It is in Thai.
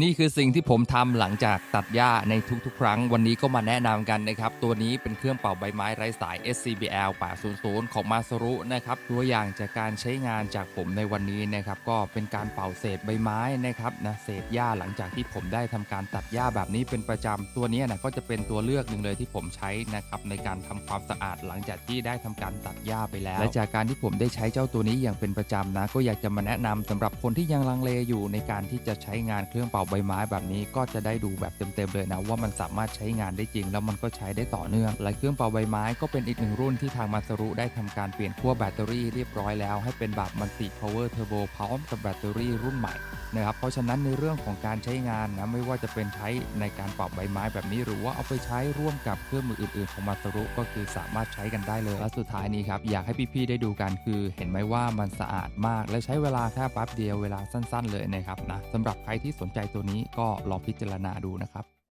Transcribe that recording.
นี่คือสิ่งที่ผมทำหลังจากตัดหญ้าในทุกๆ ครั้ง วันนี้ก็มาแนะนำกันนะครับ ตัวนี้เป็นเครื่องเป่าใบไม้ไร้สาย SCBL 800 ของมาสรุนะครับ ตัวอย่างจากการใช้งานจากผมในวันนี้นะครับ ก็เป็นการเป่าเศษใบไม้นะครับนะเศษหญ้าหลังจากที่ผมได้ทำการตัดหญ้าแบบนี้เป็นประจำตัวนี้นะก็จะเป็นตัวเลือกหนึ่งเลยที่ผมใช้นะครับในการทำความสะอาดหลังจากที่ได้ทำการตัดหญ้าไปแล้ว และจากการที่ผมได้ใช้เจ้าตัวนี้อย่างเป็นประจำนะ ก็อยากจะมาแนะนำสำหรับคนที่ยังลังเลอยู่ในการที่จะใช้งานเครื่องเป่าใบไม้แบบนี้ก็จะได้ดูแบบเต็มๆเลยนะว่ามันสามารถใช้งานได้จริง แล้วมันก็ใช้ได้ต่อเนื่อง และเครื่องเป่าใบไม้ก็เป็นอีกหนึ่งรุ่นที่ทางมาสรุได้ทำการเปลี่ยนขั้วแบตเตอรี่เรียบร้อยแล้วให้เป็นแบบมันติ power turbo พร้อมกับแบตเตอรี่รุ่นใหม่นะครับเพราะฉะนั้นในเรื่องของการใช้งานนะไม่ว่าจะเป็นใช้ในการปรับใบไม้แบบนี้ หรือว่าเอาไปใช้ร่วมกับเครื่องมืออื่นๆของมาสรุก็คือสามารถใช้กันได้เลยและสุดท้ายนี้ครับอยากให้พี่ๆได้ดูกันคือ เห็นไหมว่ามันสะอาดมาก และใช้เวลาแค่แป๊บเดียวเวลาสั้น ๆ เลยนะครับนะสำหรับใครที่สนใจตัวนี้ก็ลองพิจารณาดูนะครับ